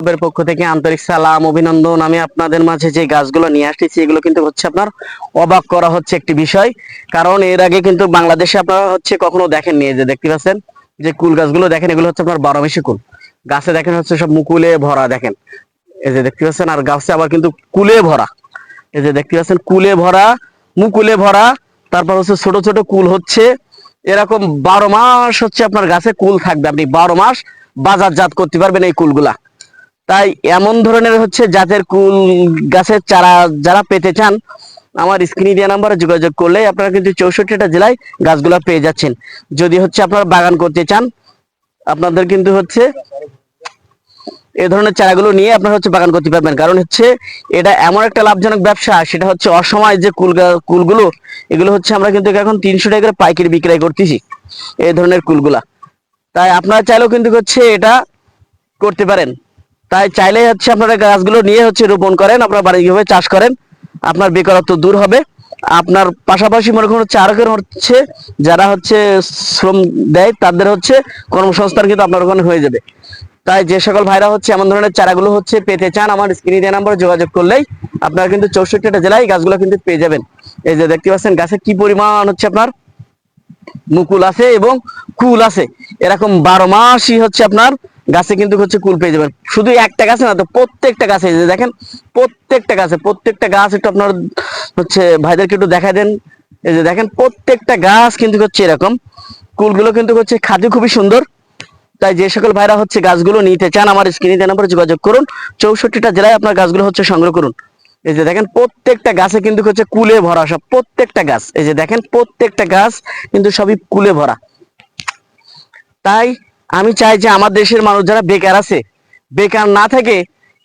এর পক্ষ থেকে আন্তরিক সালাম, অভিনন্দন। আমি আপনাদের মাঝে যে গাছগুলো নিয়ে আসতেছি, এগুলো কিন্তু হচ্ছে আপনার অবাক করা হচ্ছে একটি বিষয়। কারণ এর আগে কিন্তু বাংলাদেশে আপনারা হচ্ছে কখনো দেখেননি এই যে দেখতে পাচ্ছেন? যে কুল গাছগুলো দেখেন, এগুলো হচ্ছে আপনার বারো মাসি কুল। গাছে দেখেন হচ্ছে সব মুকুলে ভরা দেখেন। এই যে দেখতে পাচ্ছেন, আর গাছে আবার কিন্তু কুলে ভরা। এই যে দেখতে পাচ্ছেন, কুলে ভরা, মুকুলে ভরা, তারপর হচ্ছে ছোট ছোট কুল হচ্ছে। এরকম বারো মাস হচ্ছে আপনার গাছে কুল থাকবে। আপনি বারো মাস বাজারজাত করতে পারবেন এই কুলগুলা। তাই এমন ধরনের হচ্ছে জাতের কুল গাছের চারা যারা পেতে চান, আমার স্ক্রিনে দেওয়া নাম্বারে যোগাযোগ করলে আপনারা কিন্তু চৌষট্টিটা জেলায় গাছগুলা পেয়ে যাচ্ছেন। যদি হচ্ছে আপনারা বাগান করতে চান, আপনাদের কিন্তু হচ্ছে এ ধরনের চারাগুলো নিয়ে আপনারা হচ্ছে বাগান করতে পারবেন। কারণ হচ্ছে এটা এমন একটা লাভজনক ব্যবসা, সেটা হচ্ছে অসময় যে কুল কুলগুলো, এগুলো হচ্ছে আমরা কিন্তু এখন তিনশো টাকা করে পাইকারি বিক্রয় করতেছি, এই ধরনের কুলগুলা। তাই আপনারা চাইলেও কিন্তু হচ্ছে এটা করতে পারেন। তাই চাইলে হচ্ছে আপনারা গাছগুলো নিয়ে হচ্ছে রোপণ করেন, আপনার বাণিজ্যিকভাবে চাষ করেন, আপনার বেকারত্ব দূর হবে। আপনার পাশাপাশি মনে করুন হচ্ছে আরও হচ্ছে যারা হচ্ছে শ্রম দেয়, তাদের হচ্ছে কর্মসংস্থান কিন্তু আপনার ওখানে হয়ে যাবে। তাই যে সকল ভাইরা হচ্ছে এমন ধরনের চারাগুলো হচ্ছে পেতে চান, আমার স্ক্রিনে দেওয়া নাম্বারে যোগাযোগ করলেই আপনারা কিন্তু চৌষট্টিটা জেলায় গাছগুলো কিন্তু পেয়ে যাবেন। এই যে দেখতে পাচ্ছেন, গাছে কি পরিমাণ হচ্ছে আপনার মুকুল আছে এবং কুল আছে। এরকম বারো মাসই হচ্ছে আপনার গাছে কিন্তু হচ্ছে কুল পেয়ে যাবেন। শুধু একটা গাছে না, তো প্রত্যেকটা গাছে দেখেন, প্রত্যেকটা গাছে, প্রত্যেকটা গাছ একটু আপনার হচ্ছে ভাইদেরকে একটু দেখাই দেন। এই যে দেখেন, প্রত্যেকটা গাছ কিন্তু হচ্ছে এরকম। কুলগুলো কিন্তু হচ্ছে খাদি খুবই সুন্দর। তাই যে সকল ভাইরা হচ্ছে গাছগুলো নিতে চান, আমার স্ক্রিনে নাম্বারে যোগাযোগ করুন। চৌষট্টিটা জেলায় আপনার গাছগুলো হচ্ছে সংগ্রহ করুন। এই যে দেখেন, প্রত্যেকটা গাছে কিন্তু হচ্ছে কুলে ভরা সব, প্রত্যেকটা গাছ। এই যে দেখেন, প্রত্যেকটা গাছ কিন্তু সবই কুলে ভরা। তাই আমি চাই যে আমার দেশের মানুষ যারা বেকার আছে, বেকার না থেকে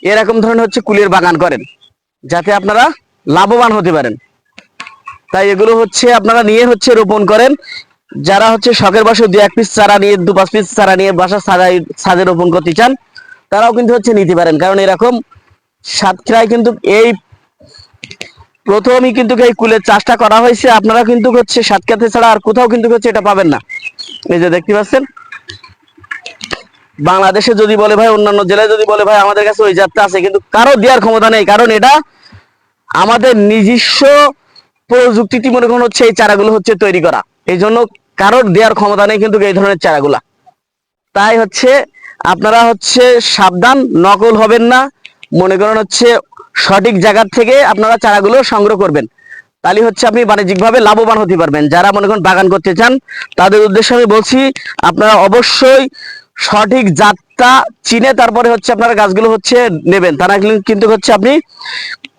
এরকম ধরনের হচ্ছে কুলের বাগান করেন, যাতে আপনারা লাভবান হতে পারেন। তাই এগুলো হচ্ছে আপনারা নিয়ে হচ্ছে রোপণ করেন, যারা হচ্ছে শখের বাসে দু এক পিস চারা নিয়ে, দু পাঁচ পিস চারা নিয়ে বাসা সাজাই, সাজে রোপণ করতে চান, তারাও কিন্তু হচ্ছে নিতে পারেন। কারণ এরকম সাতক্ষীরায় কিন্তু এই প্রথমই কিন্তু এই কুলের চাষটা করা হয়েছে, আপনারা কিন্তু হচ্ছে সাতক্ষীরাতে ছাড়া আর কোথাও কিন্তু হচ্ছে এটা পাবেন না। এই যে দেখতে পাচ্ছেন বাংলাদেশে যদি বলে ভাই, অন্যান্য জেলায় যদি বলে ভাই, আমাদের কাছে ওই জাতটা আছে, কিন্তু কারও দেওয়ার ক্ষমতা নেই। কারণ এটা আমাদের নিজস্ব প্রযুক্তিটি মনে করুন হচ্ছে এই চারাগুলো হচ্ছে তৈরি করা। এই জন্য কারোর দেওয়ার ক্ষমতা নেই কিন্তু এই ধরনের চারাগুলা। তাই হচ্ছে আপনারা হচ্ছে সাবধান, নকল হবেন না। মনে করেন হচ্ছে সঠিক জায়গার থেকে আপনারা চারাগুলো সংগ্রহ করবেন। তাহলে হচ্ছে আপনি বাণিজ্যিকভাবে লাভবান হতে পারবেন। যারা মনে করেন বাগান করতে চান, তাদের উদ্দেশ্যে আমি বলছি, আপনারা অবশ্যই সঠিক জাতটা চিনে তারপরে হচ্ছে আপনারা গাছগুলো হচ্ছে নেবেন। তা না কিন্তু হচ্ছে আপনি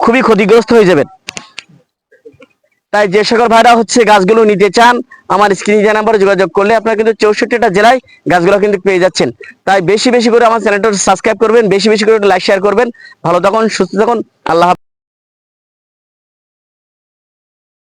খুবই ক্ষতিগ্রস্ত হয়ে যাবেন। তাই যে সকল ভাইরা হচ্ছে গাছগুলো নিতে চান, আমার স্ক্রিনে যে নাম্বারে যোগাযোগ করলে আপনারা কিন্তু চৌষট্টিটা জেলায় গাছগুলো কিন্তু পেয়ে যাচ্ছেন। তাই বেশি বেশি করে আমার চ্যানেলটা সাবস্ক্রাইব করবেন, বেশি বেশি করে লাইক, শেয়ার করবেন। ভালো থাকুন, সুস্থ থাকুন, আল্লাহ।